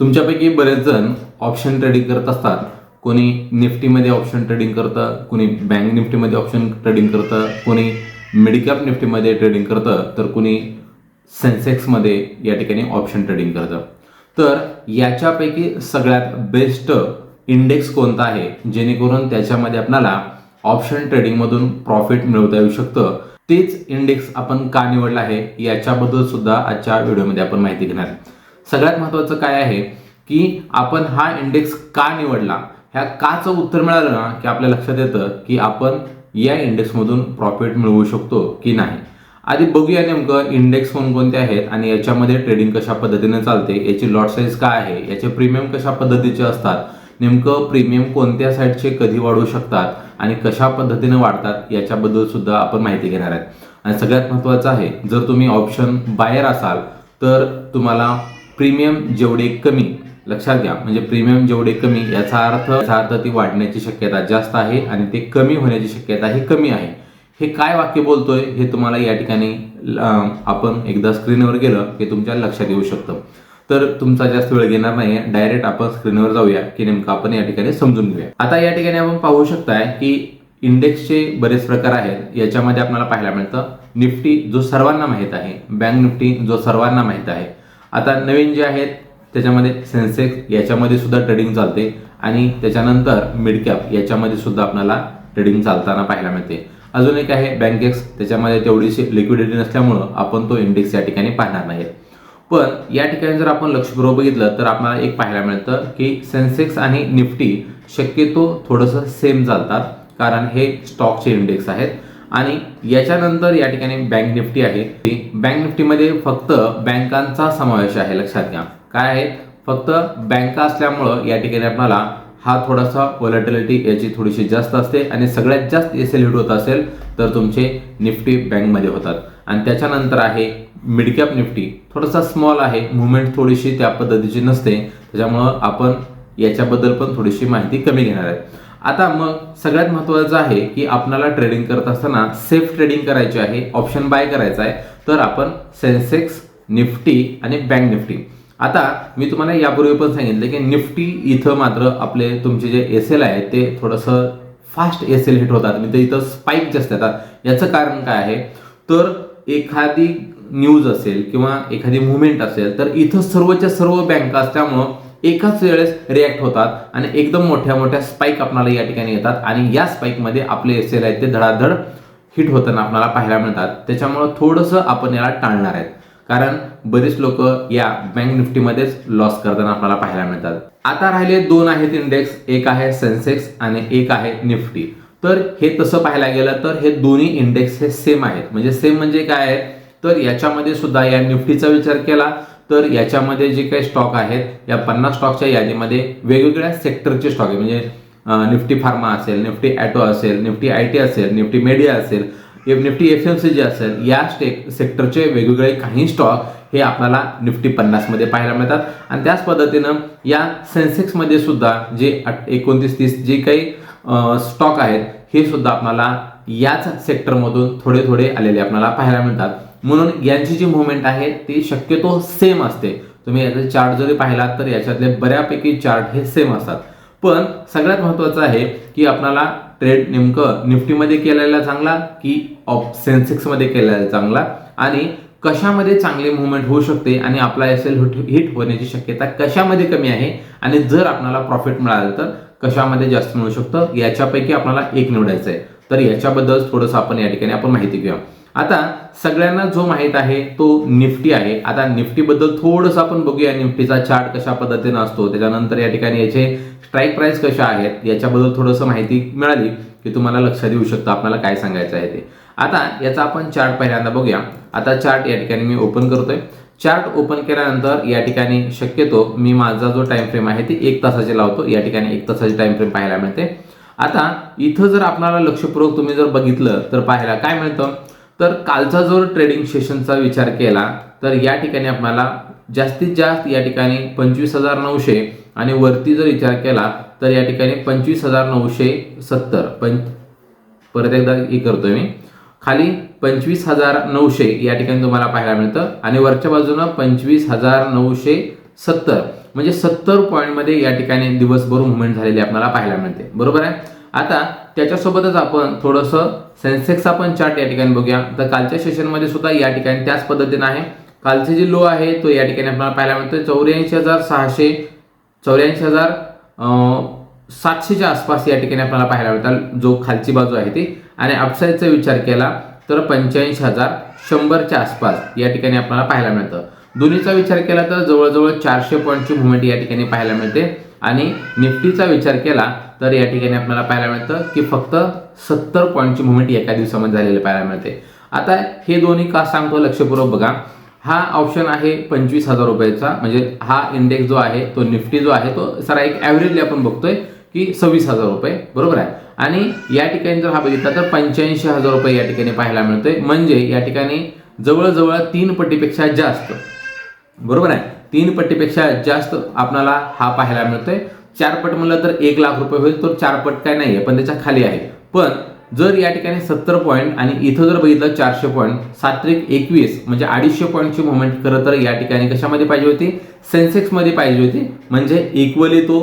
तुमच्यापैकी बरेच जण ऑप्शन ट्रेडिंग करत असतात. कोणी निफ्टीमध्ये ऑप्शन ट्रेडिंग करतं कोणी बँक निफ्टीमध्ये ऑप्शन ट्रेडिंग करतं कोणी मिडकॅप निफ्टीमध्ये ट्रेडिंग करतं तर कोणी सेन्सेक्समध्ये या ठिकाणी ऑप्शन ट्रेडिंग करतं. तर याच्यापैकी सगळ्यात बेस्ट इंडेक्स कोणता आहे? जेणेकरून त्याच्यामध्ये आपल्याला ऑप्शन ट्रेडिंगमधून प्रॉफिट मिळवता येऊ शकतं. तेच इंडेक्स आपण का निवडला आहे? याच्याबद्दल सुद्धा आजच्या व्हिडिओमध्ये आपण माहिती घेणार. आहे. सगळ्यात महत्त्वाचं काय आहे की आपण हा इंडेक्स का निवडला? ह्या काचं उत्तर मिळालं ना की आपल्या लक्षात येतं की आपण या इंडेक्समधून प्रॉफिट मिळवू शकतो की नाही? आधी बघूया नेमकं इंडेक्स कोणकोणते आहेत आणि याच्यामध्ये ट्रेडिंग कशा पद्धतीने चालते याची लॉट साईज काय आहे याचे प्रीमियम कशा पद्धतीचे असतात नेमकं प्रीमियम कोणत्या साईडचे कधी वाढू शकतात आणि कशा पद्धतीने वाढतात याच्याबद्दल सुद्धा आपण माहिती घेणार आहेत. आणि सगळ्यात महत्त्वाचं आहे जर तुम्ही ऑप्शन बाहेर असाल तर तुम्हाला प्रीमियम जेवढे कमी लक्षात घ्या म्हणजे प्रीमियम जेवढे कमी याचा अर्थ याचा अर्थ ती वाढण्याची शक्यता जास्त आहे आणि ते कमी होण्याची शक्यता ही कमी आहे. हे काय वाक्य बोलतोय? हे तुम्हाला या ठिकाणी आपण एकदा स्क्रीनवर गेलं की तुमच्या लक्षात येऊ शकतं. तर तुमचा जास्त वेळ घेणार नाही डायरेक्ट आपण स्क्रीनवर जाऊया की नेमकं आपण या ठिकाणी समजून घेऊया. आता या ठिकाणी आपण पाहू शकताय की इंडेक्सचे बरेच प्रकार आहेत. याच्यामध्ये आपल्याला पाहायला मिळतं निफ्टी जो सर्वांना माहीत आहे बँक निफ्टी जो सर्वांना माहीत आहे आता नवीन जे आहेत त्याच्यामध्ये सेन्सेक्स याच्यामध्ये सुद्धा ट्रेडिंग चालते. आणि त्याच्यानंतर मिड कॅप याच्यामध्ये सुद्धा आपल्याला ट्रेडिंग चालताना पाहायला मिळते. अजून एक आहे बँकेक्स त्याच्यामध्ये तेवढीशी लिक्विडिटी नसल्यामुळं आपण तो इंडेक्स या ठिकाणी पाहणार नाही. पण या ठिकाणी जर आपण लक्षपूर्वक बघितलं तर आपल्याला एक पाहायला मिळतं की सेन्सेक्स आणि निफ्टी शक्यतो थोडंसं सेम चालतात. कारण हे स्टॉकचे इंडेक्स आहेत. आणि याच्यानंतर या ठिकाणी बँक निफ्टी आहे. बँक निफ्टीमध्ये फक्त बँकांचा समावेश आहे लक्षात घ्या. काय आहे? फक्त बँका असल्यामुळं या ठिकाणी आपल्याला हा थोडासा वॉलेटिलिटी याची थोडीशी जास्त असते आणि सगळ्यात जास्त एस एल हिट होत असेल तर तुमचे निफ्टी बँकमध्ये होतात. आणि त्याच्यानंतर आहे मिडकॅप निफ्टी थोडासा स्मॉल आहे मुवमेंट थोडीशी त्या पद्धतीची नसते. त्याच्यामुळं आपण याच्याबद्दल पण थोडीशी माहिती कमी घेणार आहे. आता मग सगळ्यात महत्त्वाचं आहे की आपणाला ट्रेडिंग करत असताना सेफ ट्रेडिंग करायची आहे ऑप्शन बाय करायचा आहे. तर आपण सेन्सेक्स निफ्टी आणि बँक निफ्टी आता मी तुम्हाला यापूर्वी पण सांगितलं की निफ्टी इथं मात्र आपले तुमचे जे एस एल आहे ते थोडंसं फास्ट एस एल हिट होतात म्हणजे इथं स्पाईक जास्त येतात. याचं कारण काय आहे? तर एखादी न्यूज असेल किंवा एखादी मुवमेंट असेल तर इथं सर्वच्या सर्व बँका असल्यामुळं एकाच वेळेस रिॲक्ट होतात आणि एकदम मोठ्या मोठ्या स्पाईक आपणाला या ठिकाणी येतात आणि या स्पाईकमध्ये आपले एस एल आहेत ते धडाधड हिट होताना आपल्याला पाहायला मिळतात. त्याच्यामुळं थोडंसं आपण याला टाळणार आहेत. कारण बरेच लोक या बँक निफ्टीमध्येच लॉस करताना आपल्याला पाहायला मिळतात. आता राहिले दोन आहेत इंडेक्स एक आहे सेन्सेक्स आणि एक आहे निफ्टी तर हे तसं पाहायला गेलं तर हे दोन्ही इंडेक्स हे सेम आहेत. म्हणजे सेम म्हणजे काय आहे? तर याच्यामध्ये सुद्धा या निफ्टीचा विचार केला. तर याच्यामध्ये जे काही स्टॉक आहेत या पन्नास स्टॉकच्या यादीमध्ये वेगवेगळ्या सेक्टरचे स्टॉक आहे म्हणजे निफ्टी फार्मा असेल निफ्टी ॲटो असेल निफ्टी आय टी असेल निफ्टी मीडिया असेल F Nifty F M C G असेल या स्टेक सेक्टरचे वेगवेगळे काही स्टॉक हे आपल्याला निफ्टी पन्नासमध्ये पाहायला मिळतात. आणि त्याच पद्धतीनं या सेन्सेक्समध्ये सुद्धा जे एकोणतीस तीस जे काही स्टॉक आहेत हे सुद्धा आपल्याला याच सेक्टरमधून थोडे थोडे आलेले आपल्याला पाहायला मिळतात. म्हणून यांची जी मुवमेंट आहे ती शक्यतो सेम असते. तुम्ही याचे चार्ट जरी पाहिलात तर याच्यातले बऱ्यापैकी चार्ट हे सेम असतात. पण सगळ्यात महत्त्वाचं आहे की आपल्याला ट्रेड नेमकं निफ्टीमध्ये केलेला चांगला की ऑफ सेन्सेक्समध्ये केलेला चांगला? आणि कशामध्ये चांगली मुवमेंट होऊ शकते आणि आपला एस एल हिट होण्याची शक्यता कशामध्ये कमी आहे? आणि जर आपल्याला प्रॉफिट मिळालं तर कशामध्ये जास्त मिळू शकतं? याच्यापैकी आपल्याला एक निवडायचं आहे तर याच्याबद्दल थोडंसं आपण या ठिकाणी आपण माहिती घेऊया. आता सगळ्यांना जो माहीत आहे तो निफ्टी आहे. आता निफ्टीबद्दल थोडंसं आपण बघूया. निफ्टीचा चार्ट कशा पद्धतीनं असतो त्याच्यानंतर या ठिकाणी याचे स्ट्राईक प्राईस कशा आहेत याच्याबद्दल थोडंसं माहिती मिळाली की तुम्हाला लक्षात येऊ शकतं. आपल्याला काय सांगायचं आहे ते. आता याचा आपण चार्ट पहिल्यांदा बघूया. आता चार्ट या ठिकाणी मी ओपन करतोय. चार्ट ओपन केल्यानंतर या ठिकाणी शक्यतो मी माझा जो टाइम फ्रेम आहे ती एक तासाचे लावतो. या ठिकाणी एक तासाची टाइम फ्रेम पाहायला मिळते. आता इथं जर आपल्याला लक्षपूर्वक तुम्ही जर बघितलं तर पाहायला काय मिळतं? तर कालचा जर ट्रेडिंग सेशनचा विचार केला तर या ठिकाणी आपल्याला जास्तीत जास्त या ठिकाणी पंचवीस हजार नऊशे आणि वरती जर विचार केला तर या ठिकाणी पंचवीस हजार नऊशे सत्तर. पंच परत एकदा हे करतोय मी. खाली पंचवीस हजार नऊशे या ठिकाणी तुम्हाला पाहायला मिळतं आणि वरच्या बाजूनं पंचवीस हजार नऊशे सत्तर. म्हणजे सत्तर पॉईंटमध्ये या ठिकाणी दिवसभर मुवमेंट झालेली आपल्याला पाहायला मिळते. बरोबर आहे? आता त्याच्यासोबतच आपण थोडंसं सेन्सेक्स आपण चार्ट या ठिकाणी बघूया. तर कालच्या सेशनमध्ये सुद्धा या ठिकाणी त्याच पद्धतीनं आहे. कालचे जे लो आहे तो या ठिकाणी आपल्याला पाहायला मिळतोय. चौऱ्याऐंशी हजार सहाशे चौऱ्याऐंशी हजार सातशेच्या आसपास या ठिकाणी आपल्याला पाहायला मिळतात. जो खालची बाजू आहे ती. आणि अपसाईडचा विचार केला तर पंच्याऐंशी हजार शंभरच्या आसपास या ठिकाणी आपल्याला पाहायला मिळतं. दोन्हीचा विचार केला तर जवळजवळ चारशे पॉईंटची मुवमेंट या ठिकाणी पाहायला मिळते. आणि निफ्टीचा विचार केला तर या ठिकाणी आपल्याला पाहायला मिळतं की फक्त सत्तर पॉईंटची मुवमेंट एका दिवसामध्ये झालेली पाहायला मिळते. आता हे दोन्ही का सांगतो लक्षपूर्वक बघा. हा ऑप्शन आहे पंचवीस हजार रुपयाचा. म्हणजे हा इंडेक्स जो आहे तो निफ्टी जो आहे तो सरा एक ॲव्हरेजली आपण बघतोय की सव्वीस हजार रुपये. बरोबर आहे? आणि या ठिकाणी जर हा बघितला तर पंच्याऐंशी हजार रुपये या ठिकाणी पाहायला मिळतोय. म्हणजे या ठिकाणी जवळजवळ तीन पटीपेक्षा जास्त. बरोबर आहे? तीन पटीपेक्षा जास्त आपल्याला हा पाहायला मिळतोय. चारपट म्हणलं तर एक लाख रुपये होईल तर चारपट काय नाही आहे पण त्याच्याखाली आहे. पण जर या ठिकाणी सत्तर पॉईंट आणि इथं जर बघितलं चारशे पॉईंट सात्रिक एकवीस म्हणजे अडीचशे पॉईंटची मुवमेंट खरं तर या ठिकाणी कशामध्ये पाहिजे होती? सेन्सेक्समध्ये पाहिजे होती. म्हणजे इक्वली तो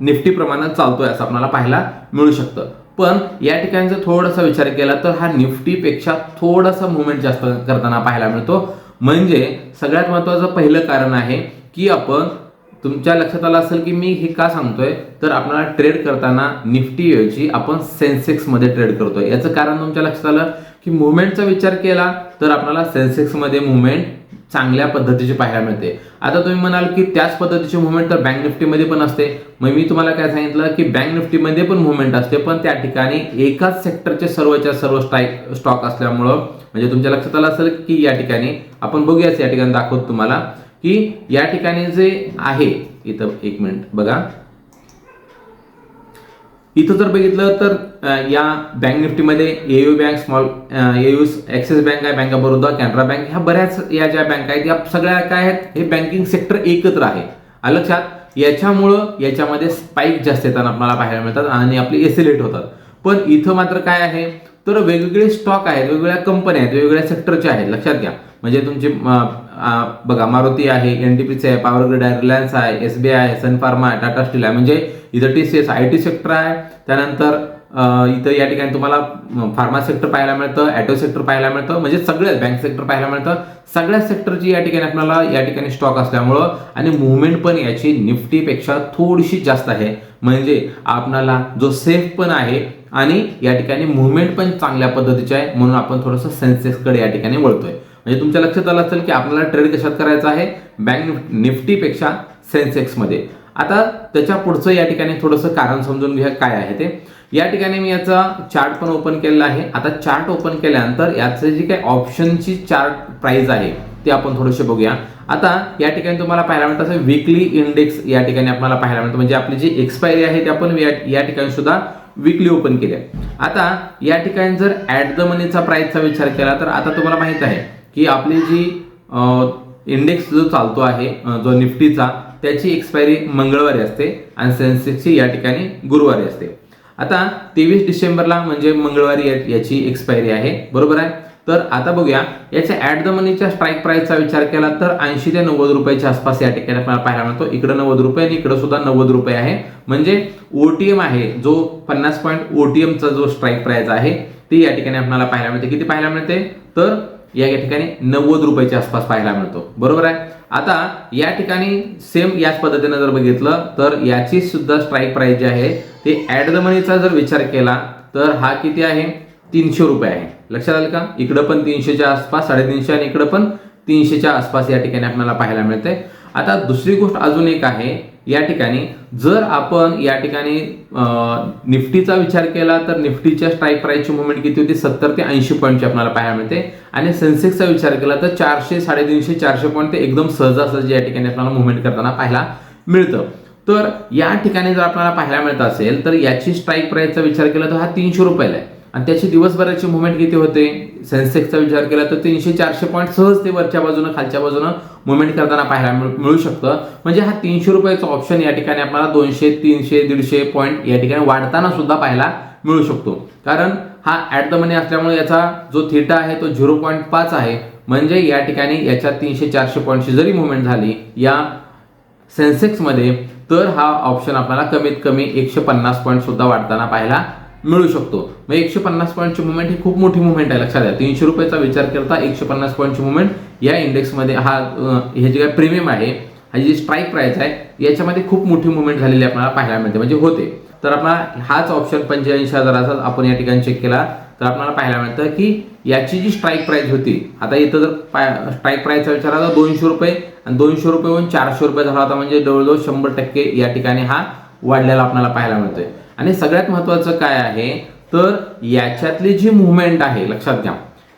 निफ्टी प्रमाणात चालतोय असं आपल्याला पाहायला मिळू शकतं. पण या ठिकाणी जर थोडासा विचार केला तर हा निफ्टीपेक्षा थोडासा मुवमेंट जास्त करताना पाहायला मिळतो. म्हणजे सगळ्यात महत्वाचं पहिलं कारण आहे की आपण तुमच्या लक्षात आलं असेल की मी हे का सांगतोय? तर आपल्याला ट्रेड करताना निफ्टी ऐवजी आपण सेन्सेक्समध्ये ट्रेड करतोय. याचं कारण तुमच्या लक्षात आलं? की मुवमेंटचा विचार केला तर आपल्याला सेन्सेक्समध्ये मुवमेंट चांगल्या पद्धतीची पाहायला मिळते. आता तुम्ही म्हणाल की त्याच पद्धतीची मुवमेंट तर बँक निफ्टीमध्ये पण असते. मग मी तुम्हाला काय सांगितलं? की बँक निफ्टीमध्ये पण मुवमेंट असते पण त्या ठिकाणी एकाच सेक्टरचे सर्वच्या सर्व स्टाईक स्टॉक असल्यामुळं म्हणजे तुमच्या लक्षात आलं असेल की या ठिकाणी आपण बघूयाच या ठिकाणी दाखवतो तुम्हाला. की या ठिकाणी जे आहे इथं एक मिनिट बघा. इथं जर बघितलं तर या बँक निफ्टीमध्ये AU bank small AU Axis bank आहे bank of Baroda Canara bank ह्या बऱ्याच या ज्या बँक आहेत या सगळ्या काय आहेत हे बँकिंग सेक्टर एकत्र आहे. आलं लक्षात याच्यामुळं याच्यामध्ये स्पाईक जास्त येताना आपल्याला पाहायला मिळतात आणि आपले एसिलेट होतात. पण इथं मात्र काय आहे तर वेगवेगळे स्टॉक आहेत वेगवेगळ्या कंपन्या आहेत वेगवेगळ्या सेक्टरच्या आहेत. लक्षात घ्या. म्हणजे तुमचे बघा मारुती आहे एन टी पीचे आहे पॉवर ग्रिड आहे रिलायन्स आहे एस बी आय आहे सन फार्मा आहे टाटा स्टील आहे. म्हणजे इथं T C S I T sector आहे. त्यानंतर इथं या ठिकाणी तुम्हाला फार्मा सेक्टर पाहायला मिळतं ॲटो सेक्टर पाहायला मिळतं. म्हणजे सगळ्याच बँक सेक्टर पाहायला मिळतं. सगळ्या सेक्टरची या ठिकाणी आपल्याला या ठिकाणी स्टॉक असल्यामुळं आणि मुवमेंट पण याची निफ्टीपेक्षा थोडीशी जास्त आहे. म्हणजे आपणाला जो सेफ पण आहे आणि या ठिकाणी मुवमेंट पण चांगल्या पद्धतीची आहे म्हणून आपण थोडंसं सेन्सेक्सकडे या ठिकाणी वळतोय. म्हणजे तुमच्या लक्षात आलं असेल की आपल्याला ट्रेड कशात करायचा आहे? बँक निफ्टीपेक्षा सेन्सेक्समध्ये आता त्याच्या पुढचं या ठिकाणी थोडंसं कारण समजून घ्या काय आहे ते. या ठिकाणी मी याचा चार्ट पण ओपन केलेला आहे. आता चार्ट ओपन केल्यानंतर याचं जी काही ऑप्शनची चार्ट प्राइस आहे ते आपण थोडेसे बघूया. आता या ठिकाणी तुम्हाला पाहायला मिळतं असं विकली इंडेक्स या ठिकाणी आपल्याला पाहायला मिळतं. म्हणजे आपली जी एक्सपायरी आहे ते आपण या या ठिकाणी सुद्धा विकली ओपन केली आहे. आता या ठिकाणी जर ॲट द मनीचा प्राइसचा विचार केला तर आता तुम्हाला माहीत आहे की आपली जी इंडेक्स जो चालतो आहे जो निफ्टीचा त्याची एक्सपायरी मंगळवारी असते आणि सेन्सेक्सची या ठिकाणी गुरुवारी असते. आता तेवीस डिसेंबरला म्हणजे मंगळवारी याची एक्सपायरी आहे. बरोबर आहे? तर आता बघूया याच्या ॲट द मनीच्या स्ट्राईक प्राईसचा विचार केला तर ऐंशी ते नव्वद रुपयाच्या आसपास या ठिकाणी आपल्याला पाहायला मिळतो. इकडे नव्वद रुपये आणि इकडे सुद्धा नव्वद रुपये आहे. म्हणजे ओटीएम आहे जो पन्नास पॉईंट ओटीएमचा जो स्ट्राईक प्राईस आहे ती या ठिकाणी आपल्याला पाहायला मिळते. किती पाहायला मिळते? तर या ठिकाणी नव्वद रुपयाच्या आसपास पाहायला मिळतो. बरोबर आहे? आता या ठिकाणी सेम याच पद्धतीनं जर बघितलं तर याची सुद्धा स्ट्राईक प्राईस जी आहे ते ॲट द मनीचा जर विचार केला तर हा किती आहे? तीनशे रुपये आहे. लक्षात आलं का? इकडं पण तीनशेच्या आसपास साडेतीनशे आणि इकडं पण तीनशेच्या आसपास या ठिकाणी आपल्याला पाहायला मिळते आता दुसरी गोष्ट अजून एक आहे या ठिकाणी. जर आपण या ठिकाणी निफ्टीचा विचार केला तर निफ्टीच्या स्ट्राईक प्राईसची मुवमेंट किती होती? सत्तर ते ऐंशी पॉईंटची आपल्याला पाहायला मिळते. आणि सेन्सेक्सचा विचार केला तर चारशे साडेतीनशे चारशे पॉईंट ते एकदम सहजासहजी या ठिकाणी आपल्याला मुवमेंट करताना पाहायला मिळतं. तर या ठिकाणी जर आपल्याला पाहायला मिळत असेल तर याची स्ट्राईक प्राईसचा विचार केला तर हा तीनशे रुपयाला आहे. आणि त्याची दिवसभराची मुवमेंट किती होते? सेन्सेक्सचा विचार केला तर तीनशे चारशे पॉईंट सहज ते वरच्या बाजूनं खालच्या बाजूनं मुवमेंट करताना पाहायला मिळू शकतं. म्हणजे हा तीनशे रुपयाचा ऑप्शन या ठिकाणी आपल्याला दोनशे तीनशे दीडशे पॉईंट या ठिकाणी वाढताना सुद्धा पाहायला मिळू शकतो. कारण हा ॲट द मनी असल्यामुळे याचा जो थिटा आहे तो झिरो पॉईंट पाच आहे. म्हणजे या ठिकाणी याच्या तीनशे चारशे पॉईंटची जरी मुवमेंट झाली या सेन्सेक्समध्ये तर हा ऑप्शन आपल्याला कमीत कमी एकशे पन्नास पॉईंट सुद्धा वाढताना पाहायला मिळू शकतो. मग एकशे पन्नास पॉईंटची मुवमेंट ही खूप मोठी मुवमेंट आहे लक्षात द्या तीनशे रुपयाचा विचार करता एकशे पन्नास पॉईंटची मुवमेंट या इंडेक्समध्ये हा हे जे काय प्रीमियम आहे हा जी स्ट्राईक प्राईस आहे याच्यामध्ये खूप मोठी मुवमेंट झालेली आपल्याला पाहायला मिळते. म्हणजे होते. तर आपला हाच ऑप्शन पंच्याऐंशी हजाराचा आपण या ठिकाणी चेक केला. तर आपल्याला पाहायला मिळतं की याची जी स्ट्राईक प्राईस होती आता इथं जर स्ट्राईक प्राईसचा विचार आता तर दोनशे रुपये आणि दोनशे रुपयेहून चारशे रुपये झाला होता. म्हणजे जवळजवळ शंभर टक्के या ठिकाणी हा वाढलेला आपल्याला पाहायला मिळतोय. आणि सगळ्यात महत्वाचं काय आहे? तर याच्यातली जी मुवमेंट आहे लक्षात घ्या.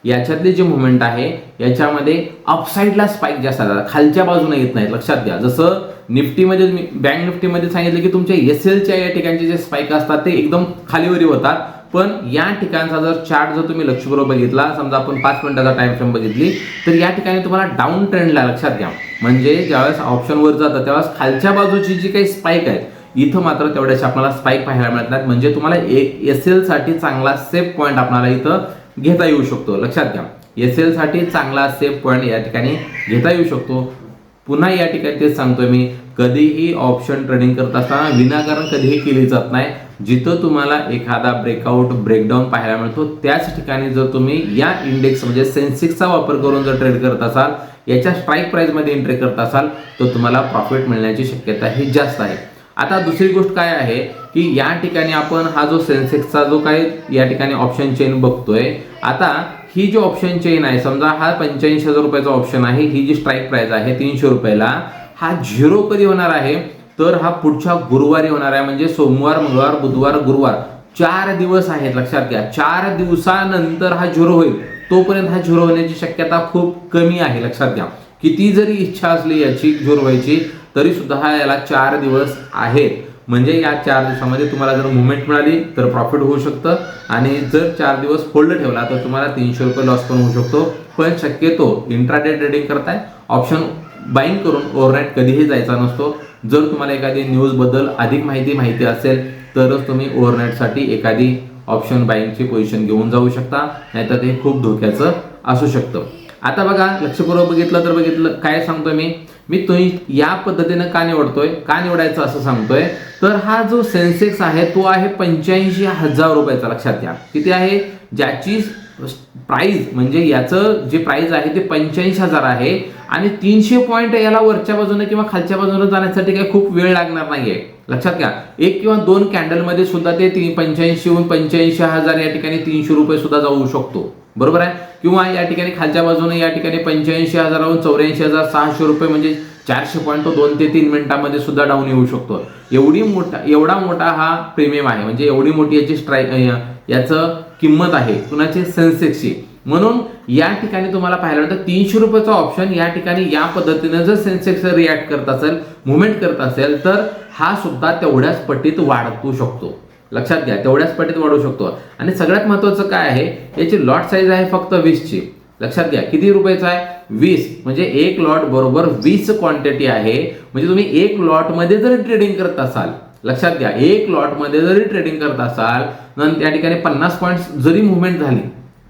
याच्यातली जी मुवमेंट आहे याच्यामध्ये अपसाईडला स्पाईक जास्त असतात खालच्या बाजूने येत नाहीत लक्षात घ्या. जसं निफ्टीमध्ये मी बँक निफ्टीमध्ये सांगितलं की तुमच्या एस एलच्या या ठिकाणचे जे स्पाईक असतात ते एकदम खालीवरी होतात. पण या ठिकाणचा जर चार्ट जर तुम्ही लक्षपूर्वक बघितला समजा आपण पाच मिनिटाचा टाइम फ्रेम बघितली तर या ठिकाणी तुम्हाला डाऊन ट्रेंडला लक्षात घ्या. म्हणजे ज्यावेळेस ऑप्शनवर जातं त्यावेळेस खालच्या बाजूची जी काही स्पाईक आहे इथं मात्र तेवढ्याचे आपल्याला स्पाईक पाहायला मिळत नाहीत. म्हणजे तुम्हाला एस एलसाठी चांगला सेफ पॉईंट आपल्याला इथं घेता येऊ शकतो. लक्षात घ्या. एससाठी चांगला सेफ पॉईंट या ठिकाणी घेता येऊ शकतो. पुन्हा या ठिकाणी तेच सांगतोय मी. कधीही ऑप्शन ट्रेडिंग करत असताना विनाकारण कधीही केली जात नाही. जिथं तुम्हाला एखादा ब्रेकआउट ब्रेकडाऊन पाहायला मिळतो त्याच ठिकाणी जर तुम्ही या इंडेक्स म्हणजे सेन्सिक्सचा वापर करून जर ट्रेड करत असाल याच्या स्ट्राईक प्राइसमध्ये एंट्री करत असाल तर तुम्हाला प्रॉफिट मिळण्याची शक्यता ही जास्त आहे. आता दुसरी गोष्ट काय आहे की या ठिकाणी आपण हा जो सेन्सेक्सचा जो काय या ठिकाणी ऑप्शन चेन बघतोय आता ही जी ऑप्शन चेन आहे समजा हा पंच्याऐंशी हजार रुपयाचा ऑप्शन आहे ही जी स्ट्राईक प्राईज आहे तीनशे रुपयाला हा झिरो कधी होणार आहे? तर हा पुढच्या गुरुवारी होणार आहे म्हणजे सोमवार मंगळवार बुधवार गुरुवार. चार दिवस आहेत लक्षात घ्या. चार दिवसानंतर हा झिरो होईल. तोपर्यंत हा झिरो होण्याची शक्यता खूप कमी आहे लक्षात घ्या. किती जरी इच्छा असली याची झिरो व्हायची तरी सुद्धा हा याला चार दिवस आहेत म्हणजे या चार दिवसामध्ये तुम्हाला जर मुवमेंट मिळाली तर प्रॉफिट होऊ शकतं. आणि जर चार दिवस होल्ड ठेवला तर तुम्हाला तीनशे रुपये लॉस पण होऊ शकतो. पण शक्यतो इंट्राडे ट्रेडिंग करताय ऑप्शन बाईंग करून ओव्हरनाईट कधीही जायचा नसतो. जर तुम्हाला एखादी न्यूजबद्दल अधिक माहिती माहिती असेल तरच तुम्ही ओव्हरनाईटसाठी एखादी ऑप्शन बाईंगची पोझिशन घेऊन जाऊ शकता. नाहीतर ते खूप धोक्याचं असू शकतं. आता बघा लक्षपूर्वक बघितलं तर बघितलं काय सांगतोय मी? मी तुम्ही या पद्धतीनं का निवडतोय? का निवडायचं असं सांगतोय? तर हा जो सेन्सेक्स आहे तो आहे पंच्याऐंशी हजार रुपयाचा लक्षात घ्या. किती आहे? ज्याची प्राईज म्हणजे याचं जे प्राईज आहे ते पंच्याऐंशी हजार आहे. आणि तीनशे पॉईंट याला वरच्या बाजूने किंवा खालच्या बाजूने जाण्यासाठी काही खूप वेळ लागणार नाहीये. लक्षात घ्या. एक किंवा दोन कॅन्डलमध्ये सुद्धा ते तीन पंच्याऐंशीहून पंच्याऐंशी हजार या ठिकाणी तीनशे रुपये सुद्धा जाऊ शकतो. बरोबर आहे? किंवा या ठिकाणी खालच्या बाजूने या ठिकाणी पंच्याऐंशी हजाराहून चौऱ्याऐंशी हजार सहाशे रुपये म्हणजे चारशे पॉईंट तो दोन ते तीन मिनिटांमध्ये सुद्धा डाऊन येऊ शकतो. एवढी मोठा एवढा मोठा हा प्रीमियम आहे. म्हणजे एवढी मोठी याची स्ट्राईक याचं किंमत आहे. कुणाची? सेन्सेक्सची म्हणून या ठिकाणी तुम्हाला पाहायला मिळतं तीनशे रुपयाचा ऑप्शन या ठिकाणी या पद्धतीने जर सेन्सेक्स रिॲक्ट करत असेल मुवमेंट करत असेल तर हा सुद्धा तेवढ्याच पटीत वाढतू शकतो. लक्षात घ्या तेवढ्याच पटीत वाढू शकतो. आणि सगळ्यात महत्त्वाचं काय आहे याची लॉट साईज आहे फक्त वीसची. लक्षात घ्या किती रुपयाचा आहे? वीस. म्हणजे एक लॉट बरोबर वीस क्वांटिटी आहे. म्हणजे तुम्ही एक लॉटमध्ये जरी ट्रेडिंग करत असाल लक्षात घ्या एक लॉटमध्ये जरी ट्रेडिंग करत असाल नंतर त्या ठिकाणी पन्नास पॉईंट जरी मुवमेंट झाली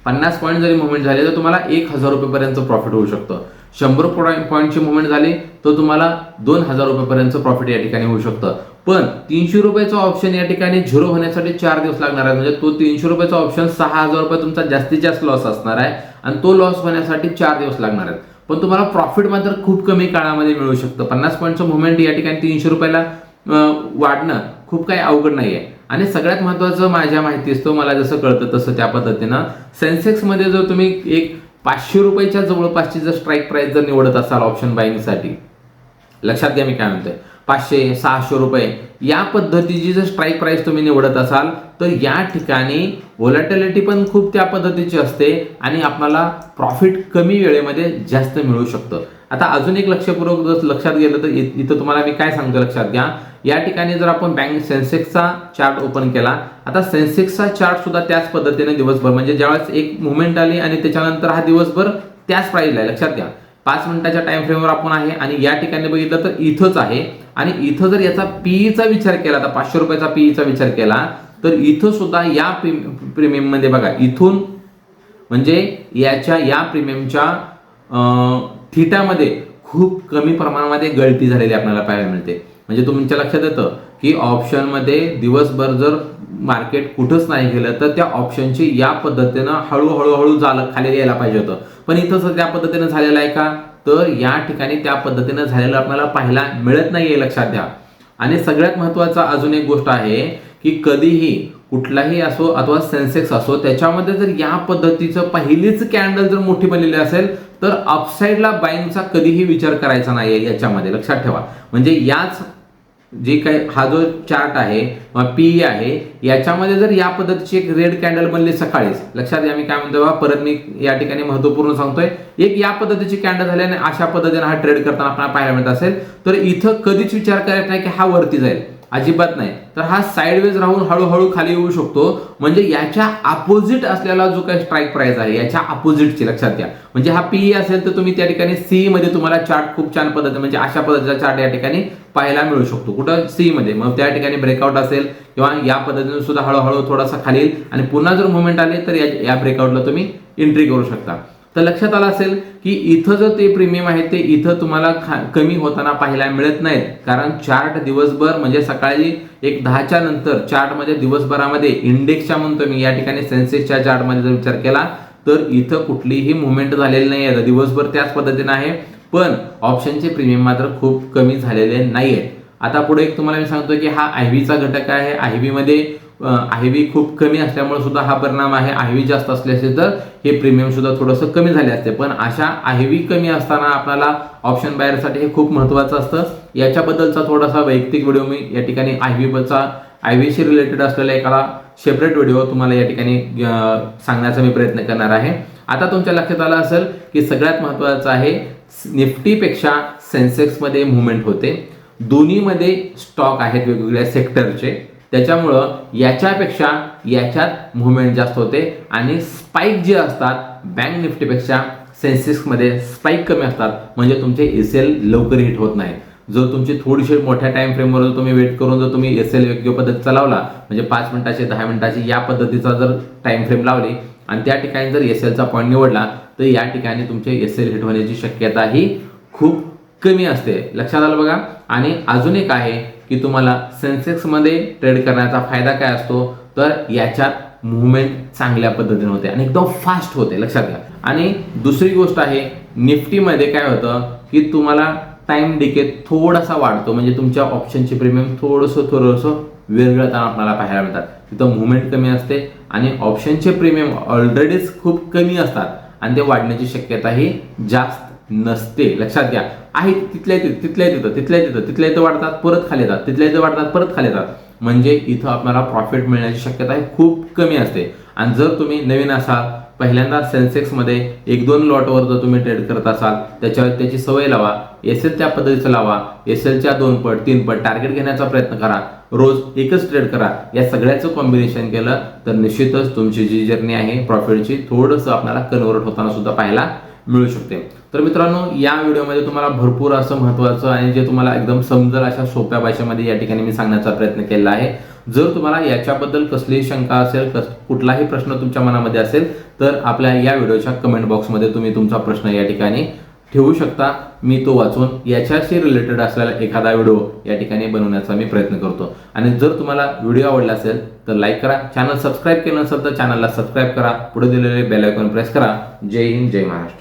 पन्नास पॉईंट जरी मुवमेंट झाली तर तुम्हाला एक हजार रुपयेपर्यंत प्रॉफिट होऊ शकतं. शंभर पॉईंटची मुवमेंट झाली तर तुम्हाला दोन हजार रुपयेपर्यंत प्रॉफिट या ठिकाणी होऊ शकतं. पण तीनशे रुपयाचा ऑप्शन या ठिकाणी झिरो होण्यासाठी चार दिवस लागणार आहे म्हणजे तो तीनशे रुपयाचा ऑप्शन सहा हजार रुपये तुमचा जास्तीत जास्त लॉस असणार आहे आणि तो लॉस होण्यासाठी चार दिवस लागणार आहेत. पण तुम्हाला प्रॉफिट मात्र खूप कमी काळामध्ये मिळू शकतं. पन्नास पॉईंटचं मुवमेंट या ठिकाणी तीनशे रुपयाला वाढणं खूप काही अवघड नाही आहे आणि सगळ्यात महत्वाचं माझ्या माहिती असतो मला जसं कळतं तसं त्या पद्धतीनं. सेन्सेक्समध्ये जर तुम्ही एक पाचशे रुपयाच्या जवळपासची जर स्ट्राईक प्राईस जर निवडत असाल ऑप्शन बाईंगसाठी लक्षात घ्या मी काय म्हणतोय. पाचशे सहाशे रुपये या पद्धतीची जर स्ट्राईक प्राईस तुम्ही निवडत असाल तर या ठिकाणी व्होलॅटिलिटी पण खूप त्या पद्धतीची असते आणि आपल्याला प्रॉफिट कमी वेळेमध्ये जास्त मिळू शकतं. आता अजून एक लक्षपूर्वक जर लक्षात गेलं तर इथं तुम्हाला मी काय सांगतो लक्षात घ्या. या ठिकाणी जर आपण बँक सेन्सेक्सचा चार्ट ओपन केला आता सेन्सेक्सचा चार्ट सुद्धा त्याच पद्धतीने दिवसभर म्हणजे ज्यावेळेस एक मुवमेंट आली आणि त्याच्यानंतर हा दिवसभर त्याच प्राईजला आहे. लक्षात घ्या. पाच मिनिटाच्या टाइम फ्रेमवर आपण आहे आणि या ठिकाणी बघितलं तर इथंच आहे. आणि इथं जर याचा पीईचा विचार केला तर पाचशे रुपयाचा पीईचा विचार केला तर इथं सुद्धा या प्रीमियममध्ये बघा इथून म्हणजे याच्या या प्रीमियमच्या थिटामध्ये खूप कमी प्रमाणामध्ये गळती झालेली आपल्याला पाहायला मिळते. म्हणजे तुमच्या लक्षात येतं की ऑप्शनमध्ये दिवसभर जर मार्केट कुठंच नाही गेलं तर त्या ऑप्शनची या पद्धतीनं हळूहळू हळू झालं खाली यायला पाहिजे होतं. पण इथं त्या पद्धतीनं झालेलं आहे का? तर या ठिकाणी त्या पद्धतीनं झालेलं आपल्याला पाहायला मिळत नाही आहे लक्षात द्या. आणि सगळ्यात महत्त्वाचा अजून एक गोष्ट आहे की कधीही कुठलाही असो अथवा सेन्सेक्स असो त्याच्यामध्ये जर या पद्धतीचं पहिलीच कॅन्डल जर मोठी बनलेली असेल तर अपसाईडला बाईंगचा कधीही विचार करायचा नाही आहे याच्यामध्ये. लक्षात ठेवा. म्हणजे याच जे काही हा जो चार्ट आहे पीई पी आहे याच्यामध्ये जर या पद्धतीची एक रेड कॅन्डल बनली सकाळीच लक्षात घ्या मी काय म्हणतो बाबा परत मी या ठिकाणी महत्त्वपूर्ण सांगतोय. एक या पद्धतीची कॅन्डल झाली आणि अशा पद्धतीने हा ट्रेड करताना आपल्याला पाहायला मिळत असेल. तर इथं कधीच विचार करायचा नाही की हा वरती जाईल. अजिबात नाही. तर हा साईडवेज राहून हळूहळू खाली येऊ शकतो. म्हणजे याच्या अपोजिट असलेला जो काही स्ट्राईक प्राइस आहे याच्या अपोजिटची लक्षात घ्या. म्हणजे हा पी असेल तर तुम्ही त्या ठिकाणी सी मध्ये तुम्हाला चार्ट खूप छान पद्धती म्हणजे अशा पद्धतीचा चार्ट या ठिकाणी पाहायला मिळू शकतो. कुठं सी मध्ये? मग त्या ठिकाणी ब्रेकआउट असेल किंवा या पद्धतीने सुद्धा हळूहळू थोडासा खाली आणि पुन्हा जर मुवमेंट आले तर या ब्रेकआउटला तुम्ही एंट्री करू शकता. तर लक्षात आलं असेल की इथं जर ते प्रीमियम आहे ते इथं तुम्हाला खा- कमी होताना पाहायला मिळत नाहीत. कारण चार्ट दिवसभर म्हणजे सकाळी एक दहाच्या नंतर चार्टमध्ये दिवसभरामध्ये इंडेक्सच्या म्हणतो मी या ठिकाणी सेन्सेसच्या चार्टमध्ये जर विचार केला तर इथं कुठलीही मुवमेंट झालेली नाही आहे दिवसभर त्याच पद्धतीनं आहे पण ऑप्शनचे प्रीमियम मात्र खूप कमी झालेले नाही आहेत आता पुढे एक तुम्हाला मी सांगतो की हा आय व्हीचा घटक आहे. आय व्हीमध्ये आयव्ही खूप कमी असल्यामुळे सुद्धा हा परिणाम आहे. आयव्ही जास्त असले असेल तर हे प्रीमियम सुद्धा थोडंसं कमी झाले असते. पण अशा आयव्ही कमी असताना आपल्याला ऑप्शन बायरसाठी हे खूप महत्वाचं असतं. याच्याबद्दलचा थोडासा वैयक्तिक व्हिडिओ मी या ठिकाणी आयव्हीचा आयव्हीशी रिलेटेड असलेला एखादा सेपरेट व्हिडिओ तुम्हाला या ठिकाणी सांगण्याचा मी प्रयत्न करणार आहे. आता तुमच्या लक्षात आलं असेल की सगळ्यात महत्वाचं आहे निफ्टीपेक्षा सेन्सेक्समध्ये मुवमेंट होते. दोन्हीमध्ये स्टॉक आहेत वेगवेगळ्या सेक्टरचे त्याच्यामुळं याच्यापेक्षा याच्यात मुवमेंट जास्त होते आणि स्पाईक जे असतात बँक निफ्टीपेक्षा सेन्सेक्समध्ये स्पाईक कमी असतात. म्हणजे तुमचे एस एल लवकर हिट होत नाही जर तुमची थोडीशी मोठ्या टाइम फ्रेमवर जर तुम्ही वेट करून जर तुम्ही एस एल योग्य पद्धत चालवला म्हणजे पाच मिनिटाची दहा मिनिटाची या पद्धतीचा जर टाइम फ्रेम लावली आणि त्या ठिकाणी जर एस एलचा पॉईंट निवडला तर या ठिकाणी तुमचे एस एल हिट होण्याची शक्यता ही खूप कमी असते. लक्षात आलं बघा. आणि अजून एक आहे की तुम्हाला सेन्सेक्समध्ये ट्रेड करण्याचा फायदा काय असतो? तर याच्यात मुवमेंट चांगल्या पद्धतीने होते आणि एकदम फास्ट होते लक्षात घ्या. आणि दुसरी गोष्ट आहे निफ्टीमध्ये काय होतं की तुम्हाला टाइम डिके थोडासा वाढतो म्हणजे तुमच्या ऑप्शनचे प्रीमियम थोडंसं थोडंसं वेगळं आपल्याला पाहायला मिळतात. तिथं मुवमेंट कमी असते आणि ऑप्शनचे प्रीमियम ऑलरेडीच खूप कमी असतात आणि ते वाढण्याची शक्यता ही जास्त नसते लक्षात घ्या. आहे तिथल्या तिथं तिथल्या तिथं तिथल्या तिथं तिथल्या इथं वाढतात परत खाली येतात. तिथल्या इथं वाढतात परत खाली येतात. म्हणजे इथं आपल्याला प्रॉफिट मिळण्याची शक्यता ही खूप कमी असते. आणि जर तुम्ही नवीन असाल पहिल्यांदा सेन्सेक्समध्ये एक दोन लॉटवर जर तुम्ही ट्रेड करत असाल त्याच्यावर त्याची सवय लावा. एस एल त्या पद्धतीचं लावा. एस एलच्या दोन पट तीन पट टार्गेट घेण्याचा प्रयत्न करा. रोज एकच ट्रेड करा. या सगळ्याचं कॉम्बिनेशन केलं तर निश्चितच तुमची जी जर्नी आहे प्रॉफिटची थोडंसं आपल्याला कन्वर्ट होताना सुद्धा पाहायला मिळू शकते. तर मित्रांनो या व्हिडिओमध्ये तुम्हाला भरपूर असं महत्त्वाचं आणि जे तुम्हाला एकदम समजेल अशा सोप्या भाषेमध्ये या ठिकाणी मी सांगण्याचा प्रयत्न केला आहे. जर तुम्हाला याच्याबद्दल कसलीही शंका असेल कस कुठलाही प्रश्न तुमच्या मनामध्ये असेल तर आपल्या या व्हिडिओच्या कमेंट बॉक्समध्ये तुम्ही तुमचा प्रश्न या ठिकाणी ठेवू शकता. मी तो वाचून याच्याशी रिलेटेड असलेला एखादा व्हिडिओ या ठिकाणी बनवण्याचा मी प्रयत्न करतो. आणि जर तुम्हाला व्हिडिओ आवडला असेल तर लाईक करा. चॅनल सबस्क्राईब केलं नसेल तर चॅनलला सबस्क्राईब करा. पुढे दिलेले बेल आयकॉन प्रेस करा. जय हिंद जय महाराष्ट्र.